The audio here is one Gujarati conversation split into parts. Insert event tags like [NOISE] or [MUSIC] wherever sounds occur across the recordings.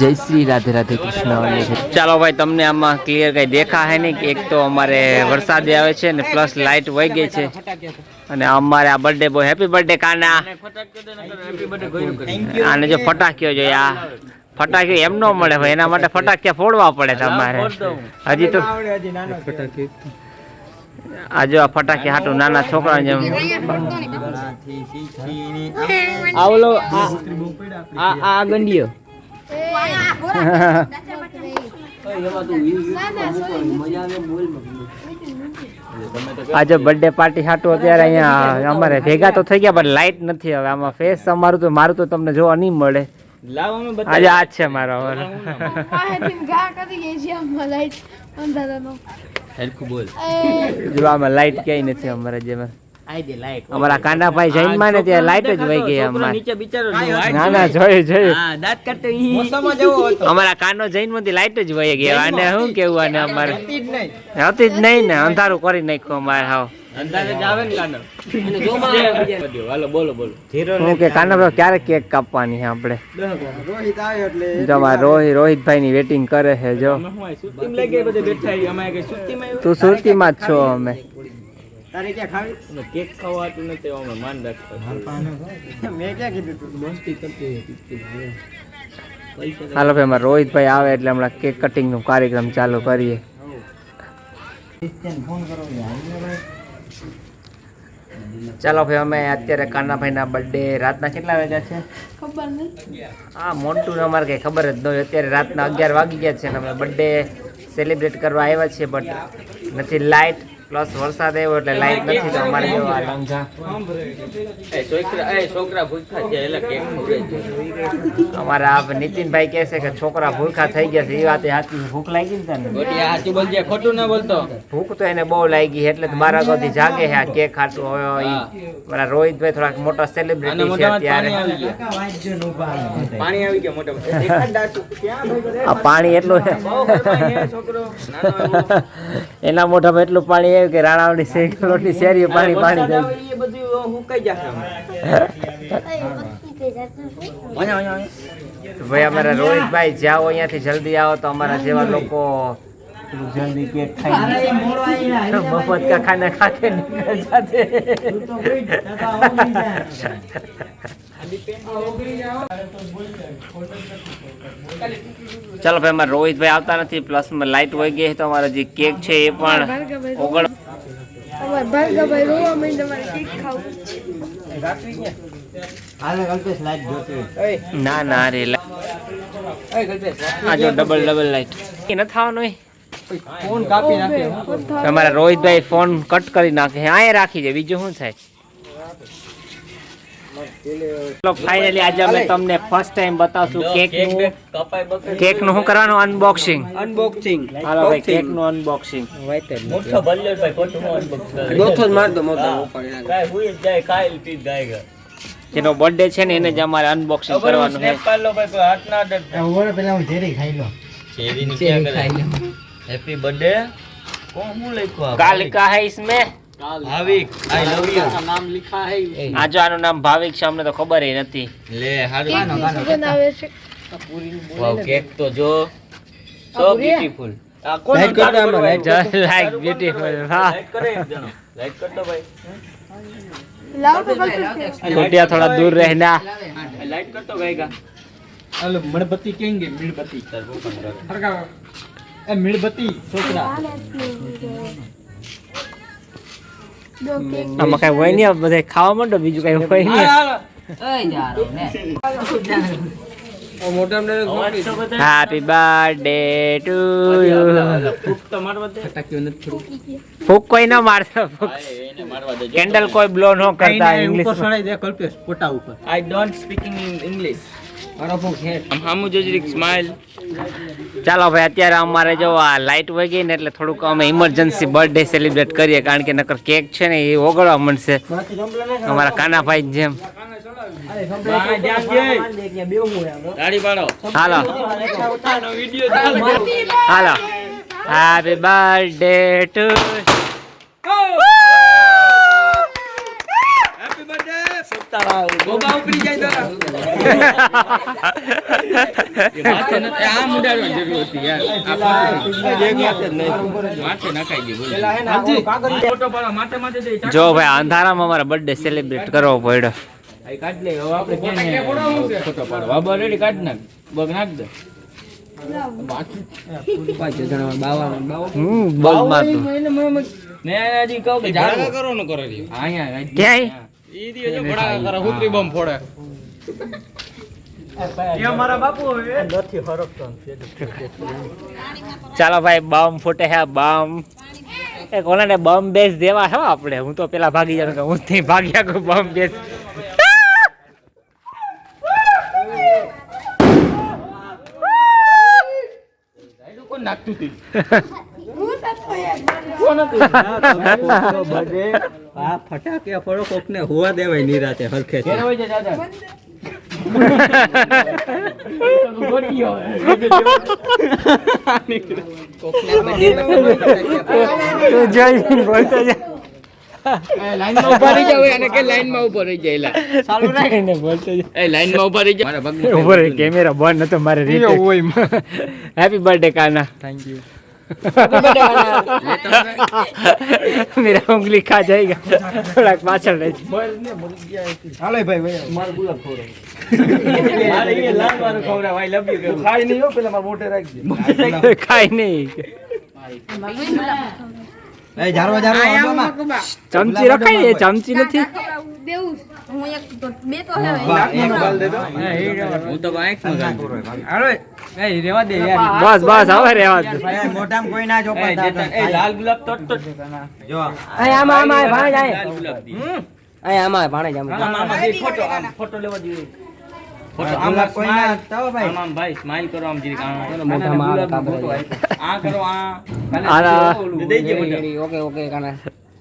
જય શ્રી રાધે રાધે કૃષ્ણ ચાલો ભાઈ, તમને આમાં ક્લિયર કઈ દેખા હે નહીં. એક તો અમારે વરસાદ આવે છે ને પ્લસ લાઇટ વહી ગઈ છે. અને અમારે આ birthday boy happy birthday Kana. આને જો ફટાક્યો જોઈએ, આ ફટાક્યો એમ ન મળે એના માટે ફટાક્યા ફોડવા પડે તમારે. હજી તો આ જો આ ફટાક્યા હાટું નાના છોકરા જેમ આવલો આ આ આ ગંડિયો. આજે બર્થડે પાર્ટી હાટું અત્યારે અહીંયા અમારે ભેગા તો થઈ ગયા પણ લાઇટ નથી હવે આમાં ફેસ અમારું તો મારું તો તમને જોવા નહીં મળે. આજે આ છે મારો હવે લાઈટ હરખું બોલ. [LAUGHS] જો આમાં લાઇટ ક્યાંય નથી અમારે જેમાં. અમારા કાંડા ભાઈ જૈનમાં ને ત્યાં લાઇટ જ વહી ગઈ અમારે. નીચે બિચારો ના ના જોયું જોયું. દાંત કાઢતો મોસમમાં જેવો હતો. અમારા કાનો જૈનમાંથી લાઈટ જ વહી ગઈ અને શું કેવું આને અમારે? હતી જ નહીં. હતી જ નહીં ને અંધારું કરી નાખ્યું અમારે હાવ. ક્યારે કેક કાપવાની છે આપણે? રોહિત રોહિતભાઈ ની વેટિંગ કરે છે જો? તું સુરતીમાં જ છો અમે. તારે ક્યાં ખાવી? કેક ખવાતું નથી અમે માન રાખતો મેં ક્યાં કીધું મસ્તી કરતી હાલો ભાઈ અમારા રોહિતભાઈ આવે એટલે હમણાં કેક કટિંગનું કાર્યક્રમ ચાલુ કરીએ. ચાલો ભાઈ અમે અત્યારે કાનાભાઈના બર્થડે રાતના કેટલા વાગ્યા છે? ખબર નહીં. હા મોટું અમારે કંઈ ખબર જ ન હોય. અત્યારે રાતના અગિયાર વાગી ગયા છે અને અમે બર્થડે સેલિબ્રેટ કરવા આવ્યા છીએ બટ નથી લાઇટ પ્લસ વરસાદ આવ્યો એટલે લાઈટ નથી તો અમારે જો આ લંઘા એ છોકરા એ છોકરા ભૂખ્યા છે એટલે કેક ખવડાવી અમારા આ નીતિનભાઈ કહે છે કે છોકરા ભૂખા થઈ ગયા છે એ વાત સાચી ભૂખ લાગી ને તને? ખોટું ના બોલતો. ભૂખ તો એને બહુ લાગી એટલે તો ગોથી જાગે છે આ કેક ખાટું હવે મારા રોહિતભાઈ થોડાક મોટા સેલિબ્રિટી છે ત્યારે પાણી આવી ગયા. પાણી મોટા [LAUGHS] એટલું એવો. [LAUGHS] એના મોઢામાં એટલું પાણી આવ્યું કે રાણાવની શેકલોટની શેરીએ પાણી પાણી આવે એ બધું હુકાઈ જશે. ભાઈ અમારા રોહિતભાઈ જાઓ અહીંયાથી જલ્દી આવો તો અમારા જેવા લોકો જલ્દી કેક ખાઈ का खाना खा के निकल जाते ચાલો ભાઈ અમારે રોહિતભાઈ આવતા નથી પ્લસ લાઇટ વહી ગઈ તો અમારો જે કેક છે એ પણ ઓગળ અમારે ભાર્ગવભાઈ રોવા માંડ્યા મારે કેક ખાવું ના ના રે લાઈટ આ જો ડબલ ડબલ લાઇટ એ ન થવાનું હોય? ફોન કાપી નાખે તમારા રોહિતભાઈ ફોન કટ કરી નાખે આ રાખી દે બીજું શું થાય? ફાઇનલી આજે અમે તમને ફર્સ્ટ ટાઈમ બતાવશું કેકનું. કેકનું શું કરવાનું? અનબોક્સિંગ અનબોક્સિંગ હાલો ભાઈ કેકનું અનબોક્સિંગ મોટો ભલ્યો ભાઈ ખોટું અનબોક્સિંગ જ માર દો મોટો કાઈ હુઈ જાય ખાઈ પી જાય જેનો બર્થડે છે ને એને જ અમારે અનબોક્સિંગ કરવાનું છે. snap પાડી લઉં ભાઈ કોઈ હાથ ના ક્યાં કરે? હેપી બર્થડે કોણ હું લખ્યું કાલ હે ઇસમે? ભાવિક આઈ લવ યુ નામ લિખા હે આજો આનું નામ ભાવિક છે અમને તો ખબર એ નથી. લે હારું ગાનો ગાનો આવે છે. વાવ કેક તો જો સો બ્યુટીફુલ લાઈક કર દો લાઈક બ્યુટીફુલ હા. લાઈક કરે જણો. લાઈક કર ભાઈ. લાવ તો ગોટિયા થોડા દૂર રહેના લાઈક કર તો ગઈગા અલ મણબત્તી કેંગે મીણબત્તી. તાર બોલ એ મીણબત્તી છોકરા. આમાં કઈ હોય નહીં બધા ખાવા માંડો બીજું કઈ હોય નહીં. હેપી બર્થડે ટુ યુ ફૂંક કોઈ ના મારતા ફૂક. કેન્ડલ કોઈ બ્લો ન કરતા ઉપર ઇંગ્લિશ દે કલ્પેશ પોટા ઉપર. I don't speaking in English. આમ ચાલો ભાઈ અત્યારે અમારે જો આ લાઇટ વગી ને એટલે થોડુંક અમે ઇમરજન્સી બર્થડે સેલિબ્રેટ કરીએ કારણ કે નકર કેક છે ને એ ઓગળવા મળશે અમારા કાનાભાઈ જેમ. હાલો. હાલો. Happy birthday to Birthday. ગોગા ઉપડી જાય તો માથે ન- એ આ મુડાડવાની જરૂર હતી યાર. માથે નખાઈ ગઈ બોલ. ફોટો પાડો માથે માથે દે જો ભાઈ અંધારામાં અમારા બર્થડે સેલિબ્રેટ કરવો પડ્યો. કાઢ લે હવે આપણે ક્યાં ફોટો પાડો? બાબા રેડી કાઢ નાખ. બગ નાખ દે. હમ બોલ ને હજી કહું કે કરો ને કરો ક્યાંય? ઈ દી જો ભડાકા કરે હુતરી બમ ફોડે. એ મારા બાપુ હવે. નથી હરકતો ચાલો ભાઈ બમ ફૂટે હે બમ. એ કોને બમ બેસ દેવા હે આપણે? હું તો પેલા ભાગી જાઉં કે હું થી ભાગ્યા કો બમ બેસ. નાખતું તું હું થતો યાર આ ફટાકે ફળો કોક ને હોવા દેવાય નિરાતે હરખે ઘેર હોય છે દાદા જય બોલતો જા લાઈનમાં ઊભા રહી જાવ અને કે લાઈનમાં ઊભો રહી જાય એલા. ચાલુ રાખીને બોલતો જા એ લાઈનમાં ઊભા રહી જાય મારા પગનું ઉપર કેમેરા બંધ નતો મારે રીતે happy birthday Kana thank you मेरा उंगली खा जाएगा थोड़ा पाचल रह हाले भाई भाई मार गुलाब खो रहा मारे ये लाल वाला खो रहा भाई लव यू खाई नहीं हो पहले मार मोटे रख दे खाई नहीं એ જારવા જારવા ચમચી રખાય એ ચમચી નથી? દેવું હું એક તો બે તો હે એક બાલ દે દો. હું તો આંખમાં ગાંઠું. રેવા દે યાર. બસ બસ હવે રહેવા દે. મોઢામાં કોઈ ના એ એ લાલ ગુલાબ તો તો જો. આમાં આમાં ભાણે જાય લાલ ગુલાબ દી. અહીં આમાં ભાણે જાય લેવા ફોટો આમ કોઈ ના smile. ભાઈ. આમ, આમ, ભાઈ સ્માઈલ કરો આમ જીરીક આમ. મોઢામાં. આ કરો આ okay okay Kana.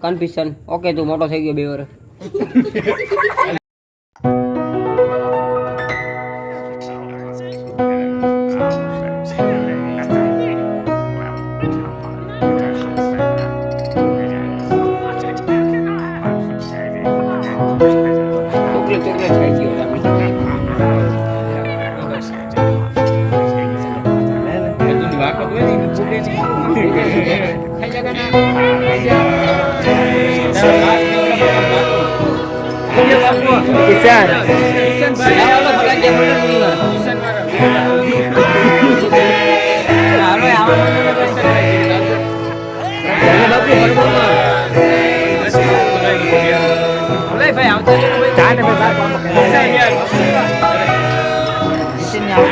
Confusion okay તું મોટો થઈ ગયો બે વર્ષ. [LAUGHS] મોટો બાપુ. કિશન કિશનભાઈ. આ ઓલો ભલા જે મોટો નહીં વાર. કિશન મારા. હાલો આમાં કિશનભાઈ. બાપુ હરબોમાં ઓલે ભાઈ આવતો જ નહીં. જાને ભાઈ કિશન યાર.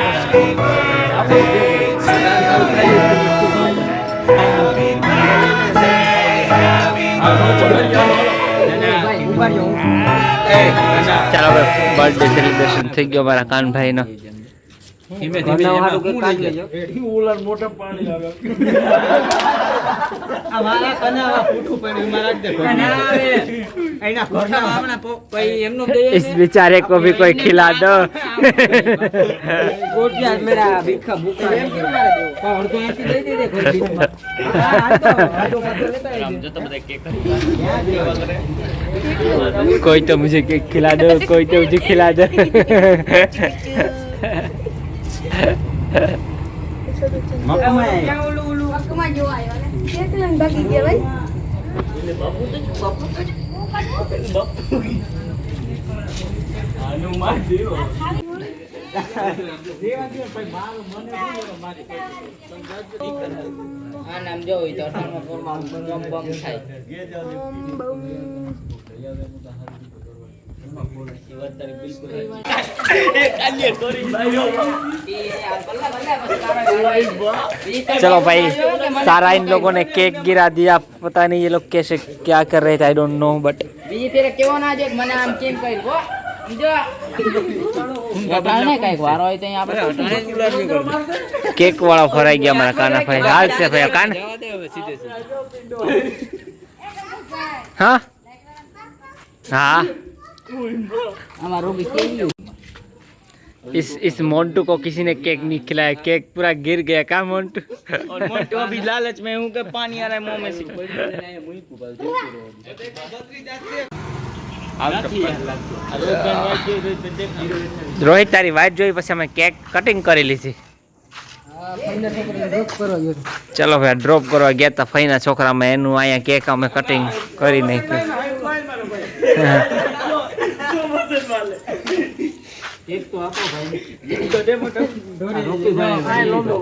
ચાલો બર્થડે સેલિબ્રેશન થઈ ગયો મારા કાનભાઈ નો ધીમે ધીમે ઘરના એમાં હારું કંઈક હું કાઢી લઈ લેજો. આ મારા કનાવા ફૂટું પડ્યું મારા જ દેખો એના ઘરના હમણાં પો- ભાઈ એમનો દે इस बेचारे को भी कोई खिला दो ગોટિયા મેરા ભીખા ભૂખા પણ અડધો અહીંથી દઈ દે દે કોઈ બીજમાં. હા, આ તો આટલો પાછો લેતા આવજો. આમ જતો બધા કેક कोई तो मुझे केक खिला दो कोई तो मुझे खिला दो નામ જો હોય તો થાય. चलो भाई सारा इन लोगों ने केक गिरा दिया पता नहीं ये लोग कैसे क्या कर रहे थे आई डोंट नो बट બીજી ફેરે કેવો ના છે કે મને આમ કેમ કરી હો સમજો ને કઈક વારો હોય તો અહીંયા આપણે केक वाला फराई गया हमारा काना भाई हाल से भाई कान हाँ हाँ આમાં રોગી કેવી इस इस मोन्टू को किसी ने केक नहीं खिलाया केक पूरा गिर गया का मोन्टू और मोटो अभी लालच में हूँ कि पानी आ रहा है मुंह में से રોહિત તારી વાઈટ જોઈ પછી અમે કેક કટિંગ કરી લીધી ચલો ભાઈ ડ્રોપ કરવા ગયા હતા ફઈના છોકરામાં એનું અહીંયા કેક અમે કટિંગ કરી નાખ્યું એક તો આપો ભાઈ.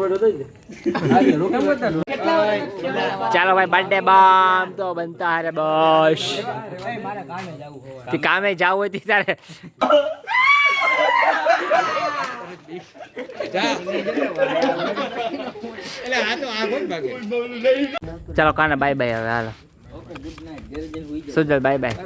પડો દઈ દે રોકી બતા ચાલો ભાઈ બર્થડે બામ તો બનતા હારે બસ. મારે કામે જવું હોય. તે કામે જાવ હોય તે તારે. ચાલો કાના બાય બાય હવે હાલો. Sujal bye bye